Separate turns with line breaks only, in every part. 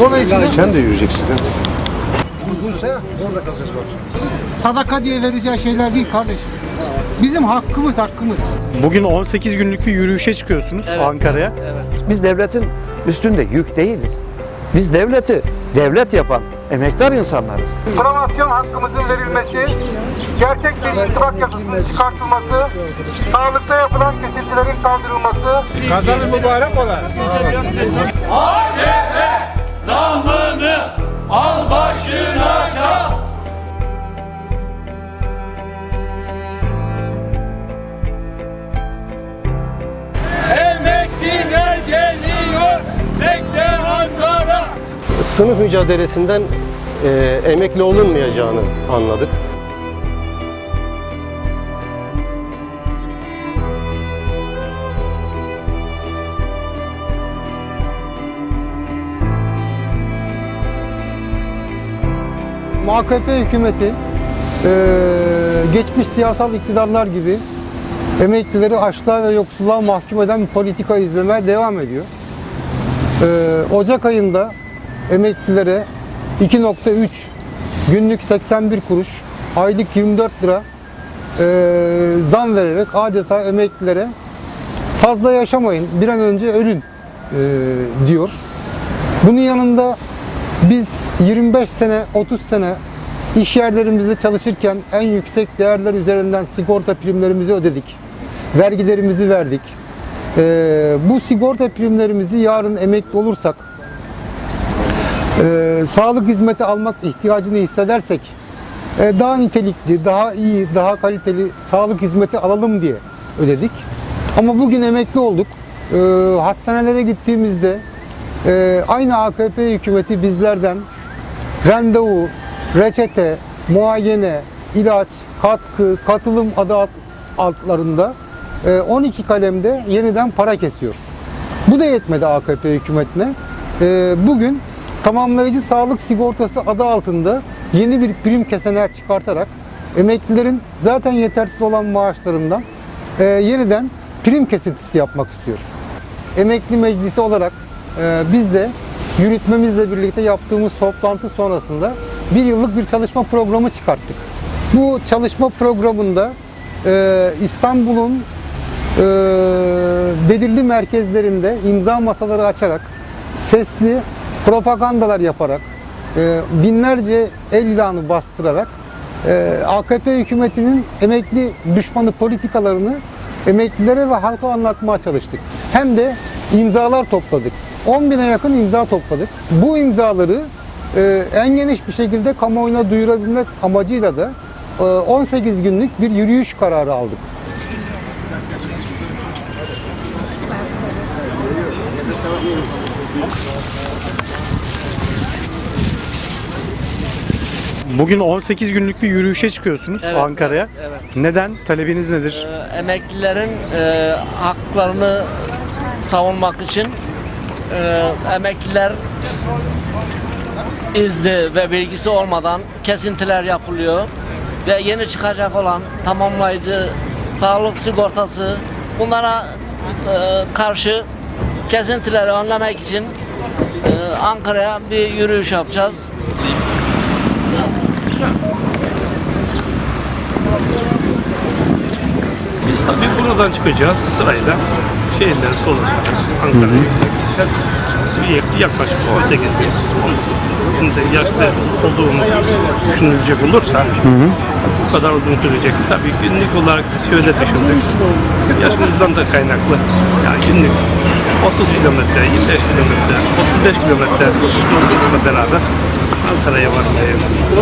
Dolayısıyla
Sen de yürüyeceksin sen.
uygunsa orada kalacağız bak. Sadaka diye vereceği şeyler değil kardeşim. Bizim hakkımız hakkımız.
Bugün 18 günlük bir yürüyüşe çıkıyorsunuz Ankara'ya.
Biz devletin üstünde yük değiliz. Biz devleti devlet yapan emektar insanlarız.
Promosyon hakkımızın verilmesi, gerçek bir ittifak yasasının çıkartılması, sağlıkta yapılan kesintilerin kaldırılması,
Zammını al başına çal. Emekliler geliyor, bekle Ankara.
sınıf mücadelesinden e, emekli olunmayacağını anladık.
AKP hükümeti eee, geçmiş siyasal iktidarlar gibi emeklileri açlığa ve yoksulluğa mahkum eden bir politika izlemeye devam ediyor. Eee, Ocak ayında emeklilere 2.3 günlük 81 kuruş, aylık 24 lira eee, zam vererek adeta emeklilere fazla yaşamayın, bir an önce ölün eee, diyor. Bunun yanında biz 25 sene, 30 sene iş yerlerimizde çalışırken en yüksek değerler üzerinden sigorta primlerimizi ödedik. Vergilerimizi verdik. Ee, bu sigorta primlerimizi yarın emekli olursak e, sağlık hizmeti almak ihtiyacını hissedersek e, daha nitelikli, daha iyi, daha kaliteli sağlık hizmeti alalım diye ödedik. Ama bugün emekli olduk. E, hastanelere gittiğimizde e, aynı AKP hükümeti bizlerden randevu, reçete, muayene, ilaç, katkı, katılım adı alt- altlarında e, 12 kalemde yeniden para kesiyor. Bu da yetmedi AKP hükümetine. E, Bugün tamamlayıcı sağlık sigortası adı altında yeni bir prim keseneği çıkartarak emeklilerin zaten yetersiz olan maaşlarından e, yeniden prim kesintisi yapmak istiyor. Emekli meclisi olarak e, biz de yürütmemizle birlikte yaptığımız toplantı sonrasında bir yıllık bir çalışma programı çıkarttık. Bu çalışma programında e, İstanbul'un e, belirli merkezlerinde imza masaları açarak, sesli propagandalar yaparak, e, binlerce el ilanı bastırarak e, AKP hükümetinin emekli düşmanı politikalarını emeklilere ve halka anlatmaya çalıştık. Hem de imzalar topladık. 10 bine yakın imza topladık. Bu imzaları e, en geniş bir şekilde kamuoyuna duyurabilmek amacıyla da e, 18 günlük bir yürüyüş kararı aldık.
Bugün 18 günlük bir yürüyüşe çıkıyorsunuz
Evet,
Ankara'ya.
evet,
Neden? Talebiniz nedir?
Ee, emeklilerin e, haklarını savunmak için e, emekliler izni ve bilgisi olmadan kesintiler yapılıyor ve yeni çıkacak olan tamamlayıcı sağlık sigortası bunlara e, karşı kesintileri önlemek için e, Ankara'ya bir yürüyüş yapacağız.
Biz tabii buradan çıkacağız sırayla. Şehirler dolaşarak Ankara'ya gideceğiz. Bir- Yaklaşık 18 bin, 19 bin de yaşlı olduğumuz düşünülecek olursa bu kadar uzun sürecek. Tabii günlük olarak biz şöyle düşündük. Yaşımızdan da kaynaklı. Yani günlük 30 kilometre, 25 kilometre, 35 kilometre yolculukla beraber Ankara'ya varmayı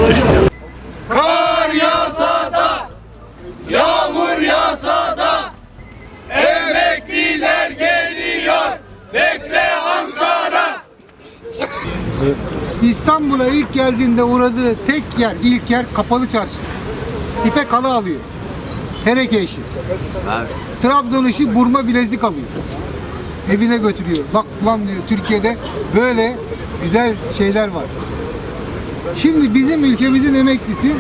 düşünüyoruz.
Kar yağsa da, yağmur yağsa da, emekliler geliyor, bekle Ankara.
İstanbul'a ilk geldiğinde uğradığı tek yer, ilk yer kapalı çarşı. İpek halı alıyor. Hereke işi. Trabzon işi burma bilezik alıyor. Evine götürüyor. Bak lan diyor Türkiye'de böyle güzel şeyler var. Şimdi bizim ülkemizin emeklisi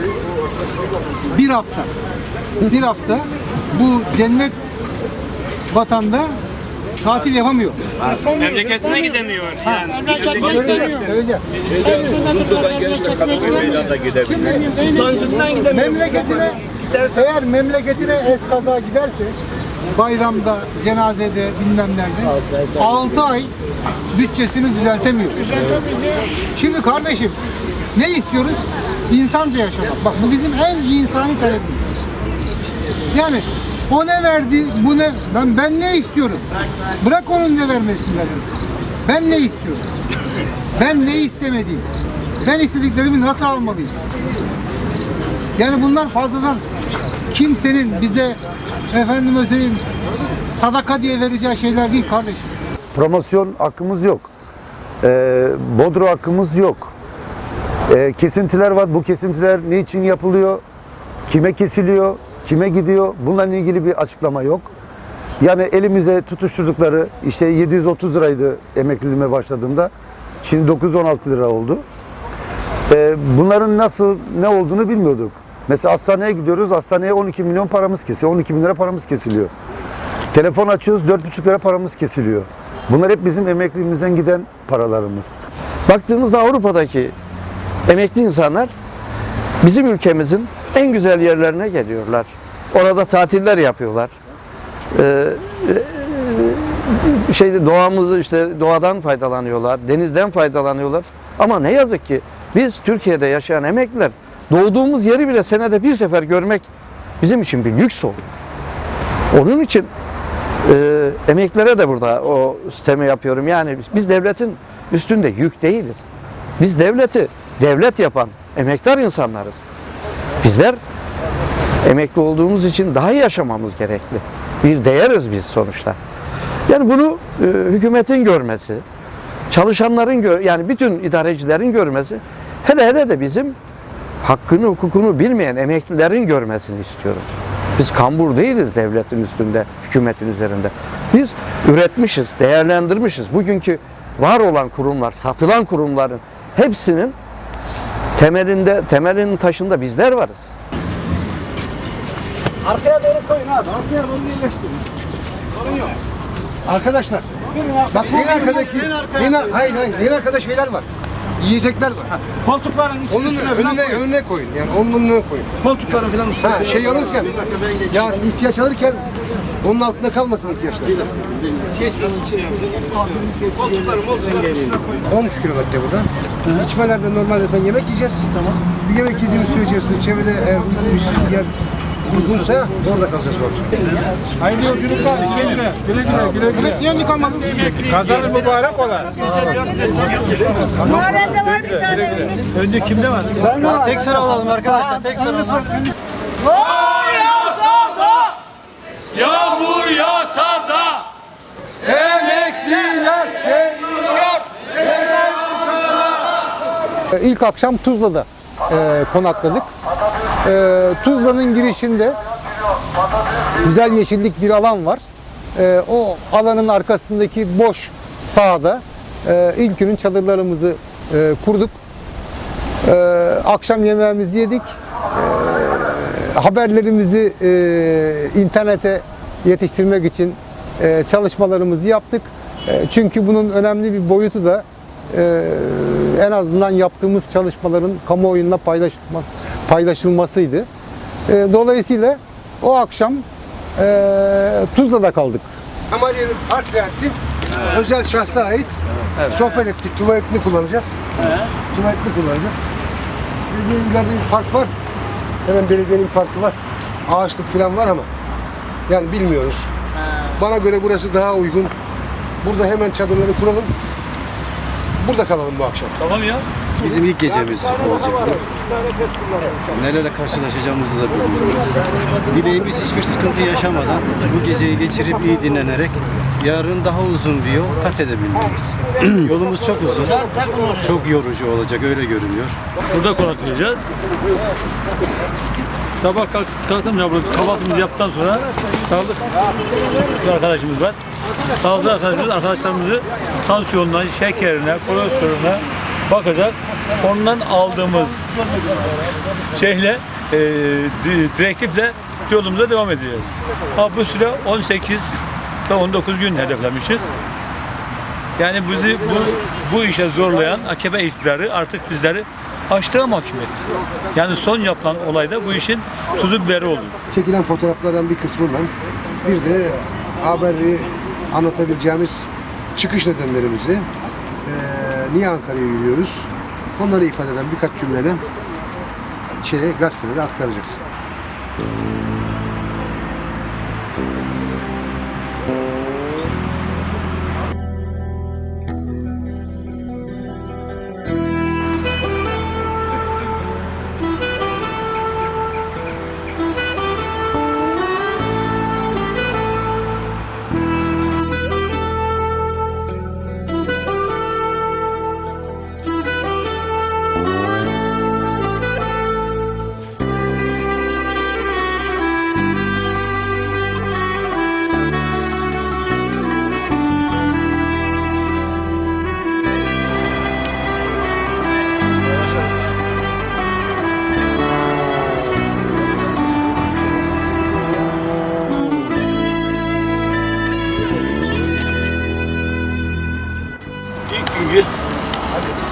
bir hafta. Bir hafta bu cennet vatanda tatil yapamıyor.
Memleketine gidemiyor. Yani. Utancından gidemiyor.
Memleketine eğer memleketine eskaza giderse bayramda, cenazede, bilmem nerede 6 ay bütçesini düzeltemiyor. Şimdi kardeşim ne istiyoruz? İnsanca yaşamak. Bak bu bizim en insani talebimiz. Yani o ne verdi, bu ne? Ben, ben ne istiyorum? Bırak onun ne vermesini vermesin. Ben ne istiyorum? Ben ne istemediğim? Ben istediklerimi nasıl almalıyım? Yani bunlar fazladan kimsenin bize efendime söyleyeyim sadaka diye vereceği şeyler değil kardeşim.
promosyon hakkımız yok. Ee, bodro hakkımız yok. Ee, kesintiler var. Bu kesintiler niçin yapılıyor? Kime kesiliyor? Kime gidiyor? Bunlarla ilgili bir açıklama yok. Yani elimize tutuşturdukları işte 730 liraydı emekliliğime başladığımda. Şimdi 916 lira oldu. Ee, bunların nasıl ne olduğunu bilmiyorduk. Mesela hastaneye gidiyoruz. Hastaneye 12 milyon paramız kesiliyor. 12 bin lira paramız kesiliyor. Telefon açıyoruz 4,5 lira paramız kesiliyor. Bunlar hep bizim emekliliğimizden giden paralarımız.
Baktığımızda Avrupa'daki emekli insanlar bizim ülkemizin en güzel yerlerine geliyorlar. Orada tatiller yapıyorlar. Ee, e, şeyde doğamızı işte doğadan faydalanıyorlar, denizden faydalanıyorlar. Ama ne yazık ki biz Türkiye'de yaşayan emekliler doğduğumuz yeri bile senede bir sefer görmek bizim için bir lüks oldu. Onun için e, emeklilere de burada o sistemi yapıyorum. Yani biz, biz devletin üstünde yük değiliz. Biz devleti devlet yapan emektar insanlarız. Bizler emekli olduğumuz için daha iyi yaşamamız gerekli. Bir değeriz biz sonuçta. Yani bunu e, hükümetin görmesi, çalışanların gör, yani bütün idarecilerin görmesi, hele hele de bizim hakkını hukukunu bilmeyen emeklilerin görmesini istiyoruz. Biz kambur değiliz devletin üstünde, hükümetin üzerinde. Biz üretmişiz, değerlendirmişiz. Bugünkü var olan kurumlar, satılan kurumların hepsinin temelinde, temelinin taşında bizler varız.
Arkaya doğru koyun abi. Arkaya doğru yerleştirin. Sorun yok. Arkadaşlar. Bak en arkadaki, en, ar- hayır hayır, en arkada şeyler var. Yiyecekler var.
Koltukların
Onun önüne, önüne koyun. Yani onun önüne koyun.
koltukların falan
Ha, şey alırken, yani ihtiyaç alırken onun altında kalmasın ihtiyaçlar. 13 kilometre burada. İçmelerde normal zaten yemek yiyeceğiz. Tamam. Bir yemek yediğimiz süre içerisinde çevrede eğer uygun bir yer uygunsa orada kalacağız akşam.
Hayırlı yolculuklar. Güle güle. Güle güle. Güle güle.
Niye yıkanmadın?
Kazanın mübarek ola.
Muharrem'de var bir tane.
Önce kimde var? Ben de var. Tek sıra alalım arkadaşlar. Tek sıra alalım.
Kar yağsa da, yağmur yağsa da, emekliler geliyor.
Ee, İlk akşam Tuzla'da e, konakladık. E, Tuzla'nın girişinde güzel yeşillik bir alan var. E, o alanın arkasındaki boş sahada e, ilk günün çadırlarımızı e, kurduk. E, akşam yemeğimizi yedik. E, haberlerimizi e, internete yetiştirmek için e, çalışmalarımızı yaptık. E, çünkü bunun önemli bir boyutu da e, en azından yaptığımız çalışmaların kamuoyuna paylaşılması, paylaşılmasıydı. E, dolayısıyla o akşam e, Tuzla'da kaldık. Amaliye'nin park seyahati özel şahsa ait. Sohbet ettik. Tuvaletini kullanacağız. Tuvaletini kullanacağız. Bir, bir ileride bir park var. Hemen belediyenin bir parkı var. Ağaçlık falan var ama yani bilmiyoruz. Bana göre burası daha uygun. Burada hemen çadırları kuralım. Burada kalalım bu akşam.
Tamam ya.
Bizim ilk gecemiz olacak Nelerle karşılaşacağımızı da bilmiyoruz. Dileğimiz hiçbir sıkıntı yaşamadan bu geceyi geçirip iyi dinlenerek yarın daha uzun bir yol kat edebilmemiz. Yolumuz çok uzun, çok yorucu olacak öyle görünüyor.
Burada konaklayacağız. Sabah kalk, kalktığımızda burada kahvaltımızı yaptıktan sonra sağlık arkadaşımız var. Sağlıklı arkadaşımız arkadaşlarımızı tansiyonuna, şekerine, kolesterolüne bakacak. Ondan aldığımız şeyle, e, di- direktifle yolumuza devam edeceğiz. Ha, bu süre 18 ve 19 gün hedeflemişiz. Yani bizi bu, bu işe zorlayan AKP iktidarı artık bizleri açtığa mahkum. Yani son yapılan olayda bu işin tuzu biberi oldu.
çekilen fotoğraflardan bir kısmından bir de haberi anlatabileceğimiz çıkış nedenlerimizi niye Ankara'ya yürüyoruz onları ifade eden birkaç cümleyle şeye, gazetelere aktaracağız.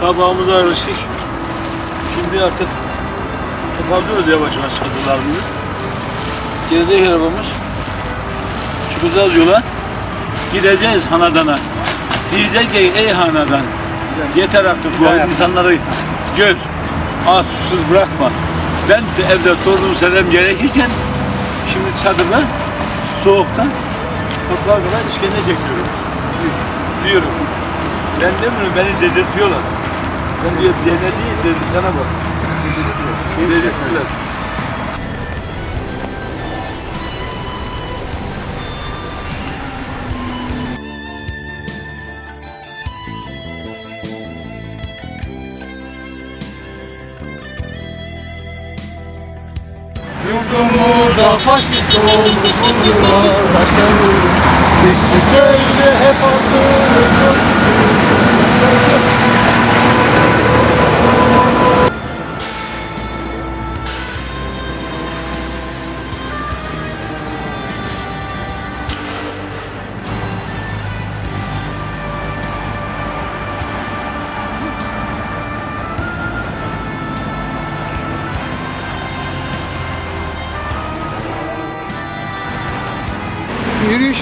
Sabahımıza alıştık. Şimdi artık toparlıyoruz yavaş yavaş çadırlarımızı. Gelecek arabamız çıkacağız yola. Gideceğiz Hanadan'a. Diyecek ki ey Hanadan yeter artık bu insanları gör. Aç susuz bırakma. Ben de evde torunumu selam gerekirken şimdi çadırda soğuktan kapılar kadar işkence çekiyorum. Diyorum. Ben demiyorum beni dedirtiyorlar. Ben diyor dene değil sana bak. Dedirtiyorlar. Yurdumuza faşist olmuş yıllar taşlanır. İşçi köylü hep hazır.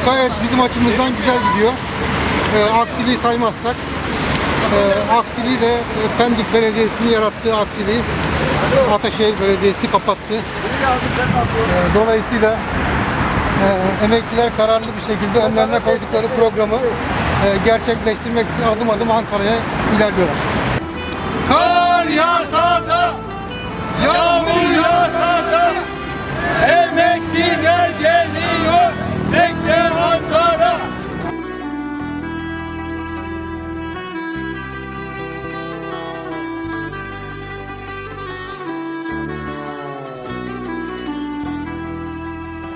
Gayet bizim açımızdan güzel gidiyor. Ee, aksiliği saymazsak. Ee, aksiliği de e, Pendik Belediyesi'nin yarattığı aksiliği Ataşehir Belediyesi kapattı. Ee, dolayısıyla e, emekliler kararlı bir şekilde önlerine koydukları programı e, gerçekleştirmek için adım adım Ankara'ya ilerliyorlar.
Kar yağsa da, yağmur yağsa da, emekliler geliyor, bekle Ankara.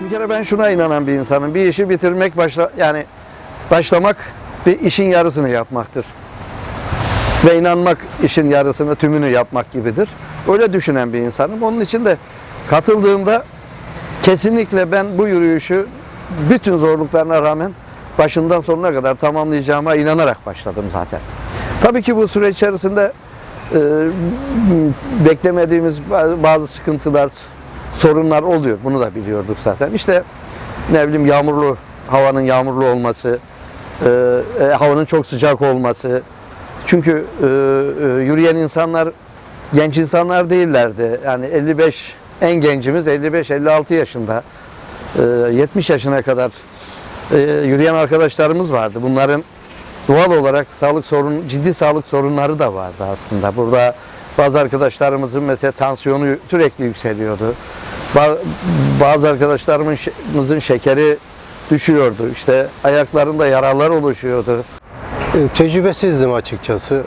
Bir kere ben şuna inanan bir insanım. Bir işi bitirmek başla yani başlamak bir işin yarısını yapmaktır. Ve inanmak işin yarısını tümünü yapmak gibidir. Öyle düşünen bir insanım. Onun için de katıldığımda kesinlikle ben bu yürüyüşü bütün zorluklarına rağmen başından sonuna kadar tamamlayacağıma inanarak başladım zaten. Tabii ki bu süreç içerisinde e, beklemediğimiz bazı sıkıntılar, sorunlar oluyor. Bunu da biliyorduk zaten. İşte ne bileyim yağmurlu, havanın yağmurlu olması, e, e, havanın çok sıcak olması. Çünkü e, e, yürüyen insanlar genç insanlar değillerdi. Yani 55 en gencimiz 55-56 yaşında. E, 70 yaşına kadar e, yürüyen arkadaşlarımız vardı. Bunların doğal olarak sağlık sorun, ciddi sağlık sorunları da vardı aslında. Burada bazı arkadaşlarımızın mesela tansiyonu sürekli yükseliyordu. Ba- Bazı arkadaşlarımızın şekeri düşüyordu. İşte ayaklarında yaralar oluşuyordu.
E, Tecrübesizdim açıkçası.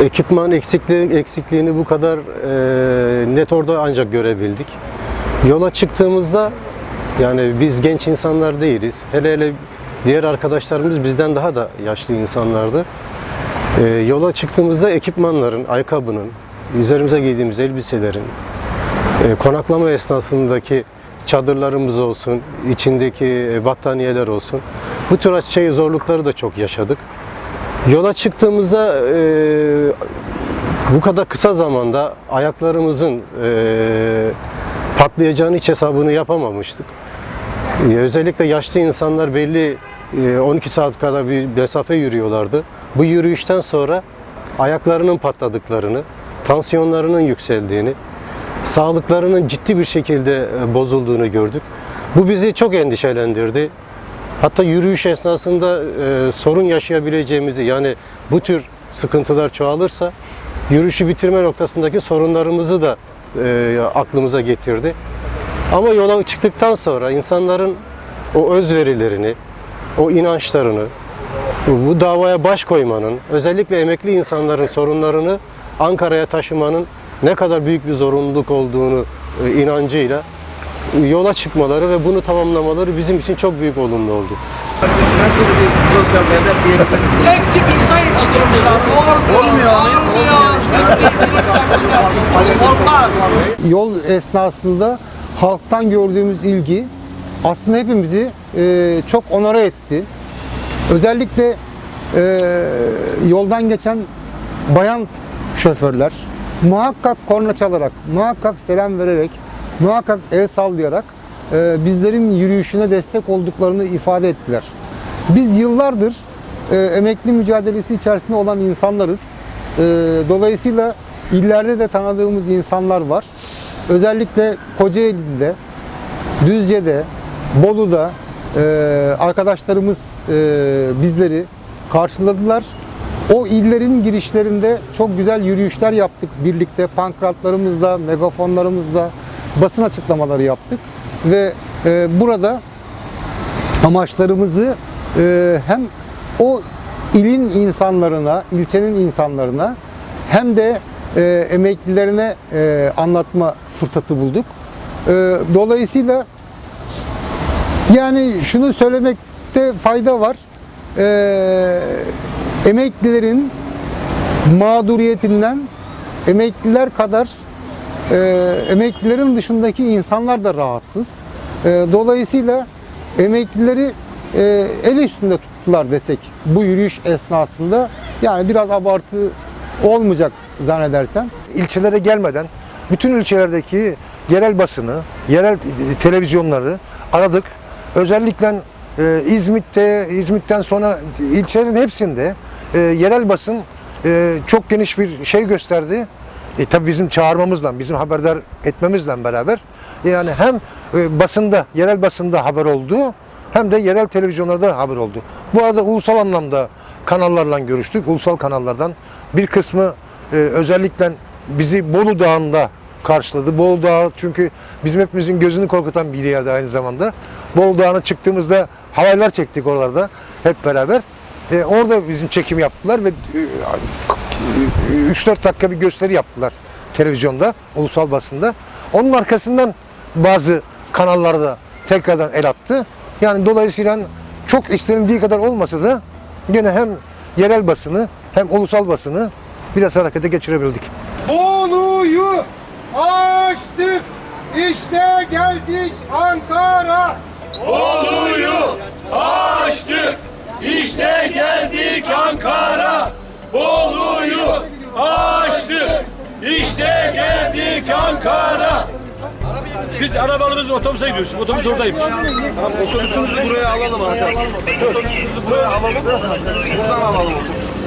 Ekipman eksikliği, eksikliğini bu kadar e, net orada ancak görebildik. Yola çıktığımızda yani biz genç insanlar değiliz. Hele hele diğer arkadaşlarımız bizden daha da yaşlı insanlardı. E, yola çıktığımızda ekipmanların, ayakkabının, üzerimize giydiğimiz elbiselerin, e, konaklama esnasındaki çadırlarımız olsun, içindeki battaniyeler olsun. Bu tür şey zorlukları da çok yaşadık. Yola çıktığımızda e, bu kadar kısa zamanda ayaklarımızın e, patlayacağını hiç hesabını yapamamıştık. E, özellikle yaşlı insanlar belli e, 12 saat kadar bir mesafe yürüyorlardı. Bu yürüyüşten sonra ayaklarının patladıklarını, tansiyonlarının yükseldiğini, sağlıklarının ciddi bir şekilde e, bozulduğunu gördük. Bu bizi çok endişelendirdi. Hatta yürüyüş esnasında e, sorun yaşayabileceğimizi yani bu tür sıkıntılar çoğalırsa yürüyüşü bitirme noktasındaki sorunlarımızı da e, aklımıza getirdi. Ama yola çıktıktan sonra insanların o özverilerini, o inançlarını, bu davaya baş koymanın, özellikle emekli insanların sorunlarını Ankara'ya taşımanın ne kadar büyük bir zorunluluk olduğunu e, inancıyla yola çıkmaları ve bunu tamamlamaları bizim için çok büyük olumlu oldu.
Nasıl bir sosyal devlet diyebilirim?
Tek tip insan yetiştirmişler. Olmuyor. Olmuyor. Olmuyor. Olmaz.
Yol esnasında halktan gördüğümüz ilgi aslında hepimizi e, çok onore etti. Özellikle e, yoldan geçen bayan şoförler muhakkak korna çalarak, muhakkak selam vererek, muhakkak el sallayarak e, bizlerin yürüyüşüne destek olduklarını ifade ettiler. Biz yıllardır e, emekli mücadelesi içerisinde olan insanlarız. E, dolayısıyla illerde de tanıdığımız insanlar var. Özellikle Kocaeli'de, Düzce'de, Bolu'da e, arkadaşlarımız e, bizleri karşıladılar. O illerin girişlerinde çok güzel yürüyüşler yaptık birlikte. Pankratlarımızla, megafonlarımızla basın açıklamaları yaptık. Ve e, burada amaçlarımızı e, hem o ilin insanlarına, ilçenin insanlarına hem de e, emeklilerine e, anlatma fırsatı bulduk. E, dolayısıyla yani şunu söylemekte fayda var. E, emeklilerin mağduriyetinden emekliler kadar e, emeklilerin dışındaki insanlar da rahatsız. E, dolayısıyla emeklileri e, el üstünde tuttular desek bu yürüyüş esnasında yani biraz abartı olmayacak zannedersem.
ilçelere gelmeden bütün ilçelerdeki yerel basını, yerel televizyonları aradık. Özellikle e, İzmit'te, İzmit'ten sonra ilçelerin hepsinde e, yerel basın e, çok geniş bir şey gösterdi. E, tabii bizim çağırmamızla, bizim haberdar etmemizle beraber yani hem e, basında, yerel basında haber oldu hem de yerel televizyonlarda haber oldu. Bu arada ulusal anlamda kanallarla görüştük. Ulusal kanallardan bir kısmı e, özellikle bizi Bolu Dağı'nda karşıladı. Bolu Dağı çünkü bizim hepimizin gözünü korkutan bir yerde aynı zamanda. Bolu Dağı'na çıktığımızda havaylar çektik oralarda hep beraber. E, orada bizim çekim yaptılar ve e, 3-4 dakika bir gösteri yaptılar televizyonda, ulusal basında. Onun arkasından bazı kanallarda tekrardan el attı. Yani dolayısıyla çok istenildiği kadar olmasa da gene hem yerel basını hem ulusal basını biraz harekete geçirebildik.
Açtık. İşte geldik Ankara.
Bolu'yu açtık. İşte geldik Ankara. Bolu'yu açtık. İşte geldik Ankara. Biz arabalarımızla otobüse gidiyoruz. Otobüs oradaymış.
Otobüsünüzü buraya alalım arkadaşlar. Otobüsünüzü buraya alalım. Buradan alalım otobüsü.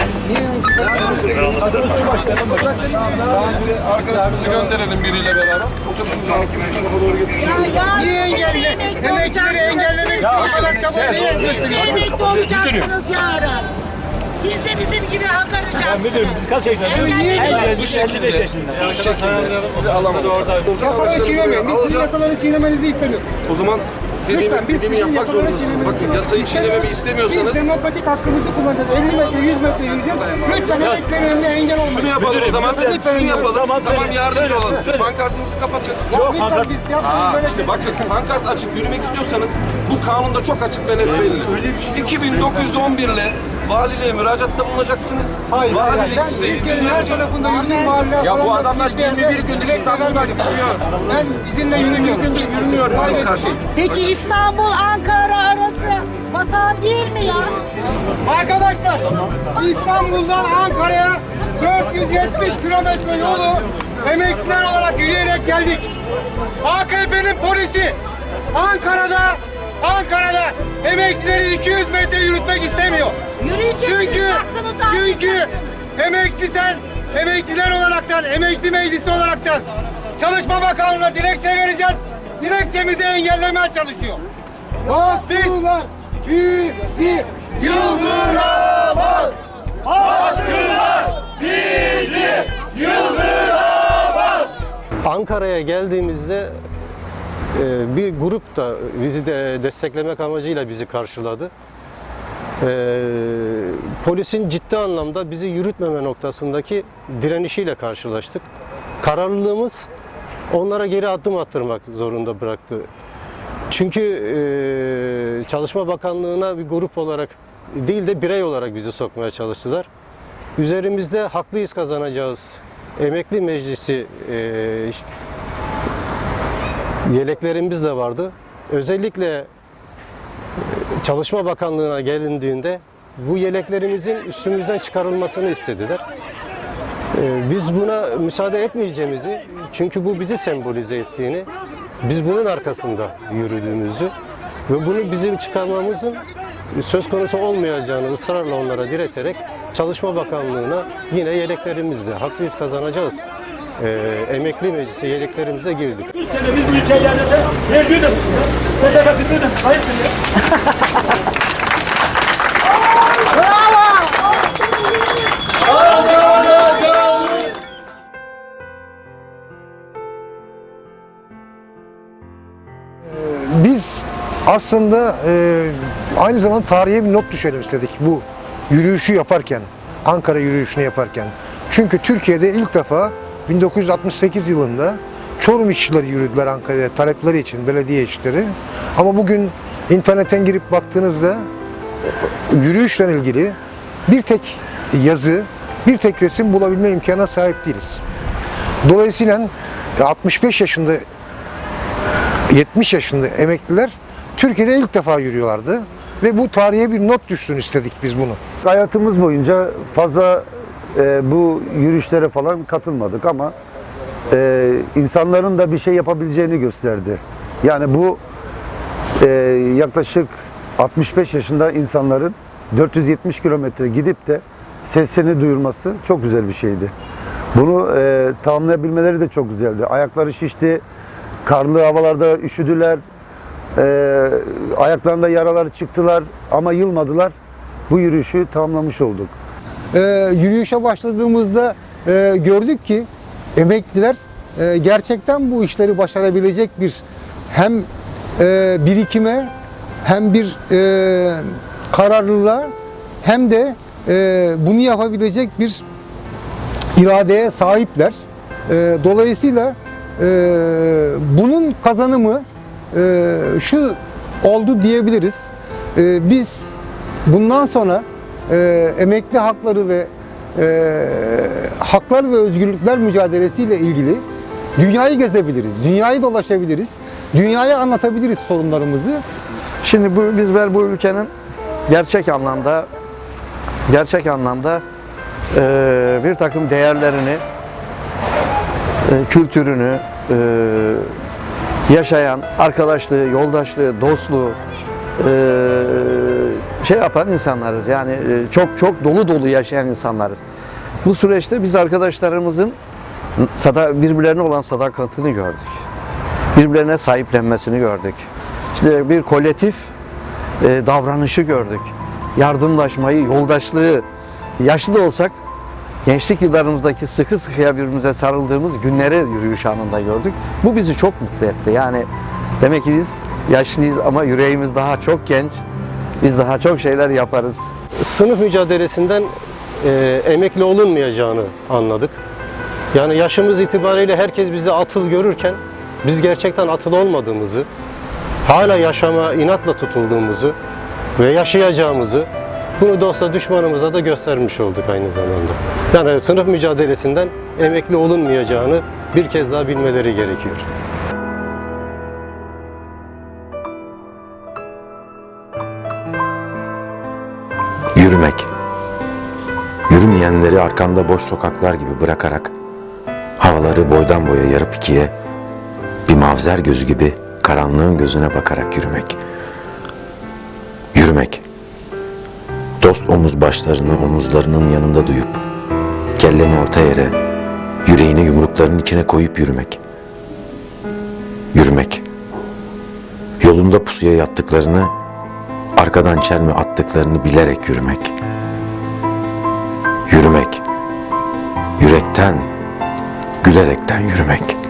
Arkadaşımızı gönderelim biriyle beraber. Otobüsünüzü alsın bu tarafa doğru getirsin.
Niye engelli? Emeklileri engellemek için bu kadar çaba niye emekli olacaksınız yarın. Siz de bizim gibi hak arayacaksınız.
Kaç yaşında?
Bu şekilde. Bu şekilde. Sizi alamadım.
Yasaları çiğnemeyin. Biz sizin yasaları çiğnemenizi istemiyoruz.
O zaman dediğimi,
Lütfen, biz
dediğimi
sizin
yapmak zorundasınız. Bakın yasayı çiğnememi istemiyorsanız
Biz demokratik hakkımızı kullanacağız. 50 metre, 100 metre yürüyeceğiz. Lütfen emeklilerin önüne engel olmayın.
şunu yapalım o zaman.
Lütfen
Şunu yapalım.
Tamam,
Tamam
söyle.
yardımcı
Söyle,
olalım.
söyle.
Pankartınızı kapatın.
Lütfen biz
Aa,
böyle
işte bakın pankart açık yürümek istiyorsanız bu kanunda çok açık ve net belli. 2911 ile
valiliğe müracaatta bulunacaksınız.
Hayır, hayır.
Valilik
Ben
size izin
Türkiye'nin her
verecek.
tarafında yürüdüm mahalle
Ya bu adamlar 21 gündür İstanbul'da gidiyor.
Ben izinle yürümüyorum.
gündür yürümüyor.
Hayret bir şey.
Peki İstanbul Ankara arası vatan değil mi ya?
Arkadaşlar İstanbul'dan Ankara'ya 470 kilometre yolu emekliler olarak yürüyerek geldik. AKP'nin polisi Ankara'da Ankara'da emeklileri 200 metre yürütmek istemiyor. Çünkü çünkü emekli sen emekliler olaraktan emekli meclisi olaraktan Çalışma Bakanlığı'na dilekçe vereceğiz. Dilekçemizi engellemeye çalışıyor. Baskılar bizi yıldıramaz. Baskılar bizi yıldıramaz.
Ankara'ya geldiğimizde e, bir grup da bizi de desteklemek amacıyla bizi karşıladı. E, polisin ciddi anlamda bizi yürütmeme noktasındaki direnişiyle karşılaştık. Kararlılığımız onlara geri adım attırmak zorunda bıraktı. Çünkü e, Çalışma Bakanlığı'na bir grup olarak değil de birey olarak bizi sokmaya çalıştılar. Üzerimizde haklıyız kazanacağız. Emekli Meclisi e, yeleklerimiz de vardı. Özellikle Çalışma Bakanlığı'na gelindiğinde bu yeleklerimizin üstümüzden çıkarılmasını istediler. E, Biz buna müsaade etmeyeceğimizi, çünkü bu bizi sembolize ettiğini, biz bunun arkasında yürüdüğümüzü ve bunu bizim çıkarmamızın söz konusu olmayacağını ısrarla onlara direterek Çalışma Bakanlığı'na yine yeleklerimizle haklıyız kazanacağız. E, emekli meclisi yeleklerimize girdik.
sene biz bu ülkeyi yerlerde verdik. Sefer bitirdim. Hayır
Biz aslında e, aynı zamanda tarihe bir not düşelim istedik bu yürüyüşü yaparken, Ankara yürüyüşünü yaparken. Çünkü Türkiye'de ilk defa 1968 yılında Çorum işçileri yürüdüler Ankara'ya talepleri için, belediye işçileri. Ama bugün internetten girip baktığınızda yürüyüşle ilgili bir tek yazı, bir tek resim bulabilme imkanına sahip değiliz. Dolayısıyla 65 yaşında 70 yaşında emekliler Türkiye'de ilk defa yürüyorlardı ve bu tarihe bir not düşsün istedik biz bunu.
Hayatımız boyunca fazla e, bu yürüyüşlere falan katılmadık ama e, insanların da bir şey yapabileceğini gösterdi. Yani bu e, yaklaşık 65 yaşında insanların 470 kilometre gidip de sesini duyurması çok güzel bir şeydi. Bunu e, tamamlayabilmeleri de çok güzeldi. Ayakları şişti, karlı havalarda üşüdüler, e, ayaklarında yaralar çıktılar ama yılmadılar. Bu yürüyüşü tamamlamış olduk.
Ee, yürüyüşe başladığımızda e, gördük ki emekliler e, gerçekten bu işleri başarabilecek bir hem e, birikime hem bir e, kararlılığa hem de e, bunu yapabilecek bir iradeye sahipler. E, dolayısıyla e, bunun kazanımı e, şu oldu diyebiliriz. E, biz bundan sonra e, emekli hakları ve e, haklar ve özgürlükler mücadelesiyle ilgili dünyayı gezebiliriz, dünyayı dolaşabiliriz, dünyaya anlatabiliriz sorunlarımızı.
Şimdi bu bizler bu ülkenin gerçek anlamda gerçek anlamda e, bir takım değerlerini, e, kültürünü e, yaşayan, arkadaşlığı, yoldaşlığı, dostluğu e, şey yapan insanlarız. Yani e, çok çok dolu dolu yaşayan insanlarız. Bu süreçte biz arkadaşlarımızın birbirlerine olan sadakatini gördük. Birbirlerine sahiplenmesini gördük. İşte bir kolektif e, davranışı gördük. Yardımlaşmayı, yoldaşlığı, yaşlı da olsak gençlik yıllarımızdaki sıkı sıkıya birbirimize sarıldığımız günleri yürüyüş anında gördük. Bu bizi çok mutlu etti. Yani demek ki biz yaşlıyız ama yüreğimiz daha çok genç. Biz daha çok şeyler yaparız.
Sınıf mücadelesinden e, emekli olunmayacağını anladık. Yani yaşımız itibariyle herkes bizi atıl görürken biz gerçekten atıl olmadığımızı, hala yaşama inatla tutulduğumuzu ve yaşayacağımızı Bunu dosta düşmanımıza da göstermiş olduk aynı zamanda. Yani sınıf mücadelesinden emekli olunmayacağını bir kez daha bilmeleri gerekiyor.
Yürümek. Yürümeyenleri arkanda boş sokaklar gibi bırakarak, havaları boydan boya yarıp ikiye, bir mavzer gözü gibi karanlığın gözüne bakarak yürümek. Yürümek. Dost omuz başlarını omuzlarının yanında duyup, kelleni orta yere, yüreğini yumruklarının içine koyup yürümek. Yürümek. Yolunda pusuya yattıklarını, arkadan çelme attıklarını bilerek yürümek. Yürümek. Yürekten, gülerekten yürümek.